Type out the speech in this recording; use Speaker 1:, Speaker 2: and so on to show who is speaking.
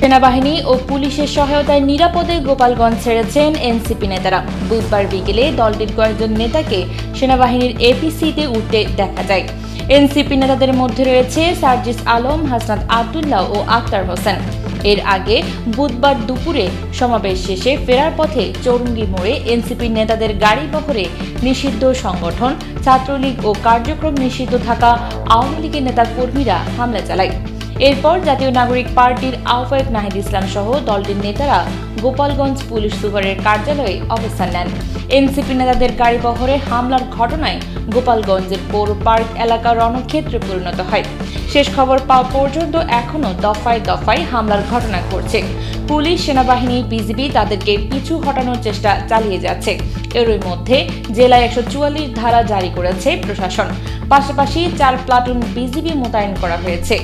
Speaker 1: সেনাবাহিনী ও পুলিশের সহায়তায় নিরাপদে গোপালগঞ্জ ছেড়েছেন এনসিপি নেতারা। বুধবার বিকেলে দলটির কয়েকজন নেতাকে সেনাবাহিনীর এপিসিতে উঠতে দেখা যায়। এনসিপি নেতাদের মধ্যে রয়েছে সার্জিস আলম, হাসনাত আবদুল্লাহ ও আক্তার হোসেন। এর আগে বুধবার দুপুরে সমাবেশ শেষে ফেরার পথে চৌরঙ্গি মোড়ে এনসিপি নেতাদের গাড়ি বহরে নিষিদ্ধ সংগঠন, ছাত্রলীগ ও কার্যক্রম নিষিদ্ধ থাকা আওয়ামী লীগের নেতা কর্মীরা হামলা চালায়। এরপর জাতীয় নাগরিক পার্টির আহ্বায়ক নাহিদ ইসলাম সহ দলটির নেতারা গোপালগঞ্জ পুলিশ সুপারের কার্যালয়ে অবস্থান নেন। এনসিপি নেতাদের গাড়ি বহরে হামলার ঘটনায় গোপালগঞ্জের পৌর পার্ক এলাকা রণক্ষেত্রে পরিণত হয়। শেষ খবর পাওয়া পর্যন্ত এখনও দফায় দফায় হামলার ঘটনা ঘটছে। পুলিশ, সেনাবাহিনী, বিজিবি তাদেরকে পিছু হটানোর চেষ্টা চালিয়ে যাচ্ছে। এরই মধ্যে জেলায় একশো চুয়াল্লিশ ধারা জারি করেছে প্রশাসন। পাশাপাশি চার প্লাটুন বিজিবি মোতায়েন করা হয়েছে।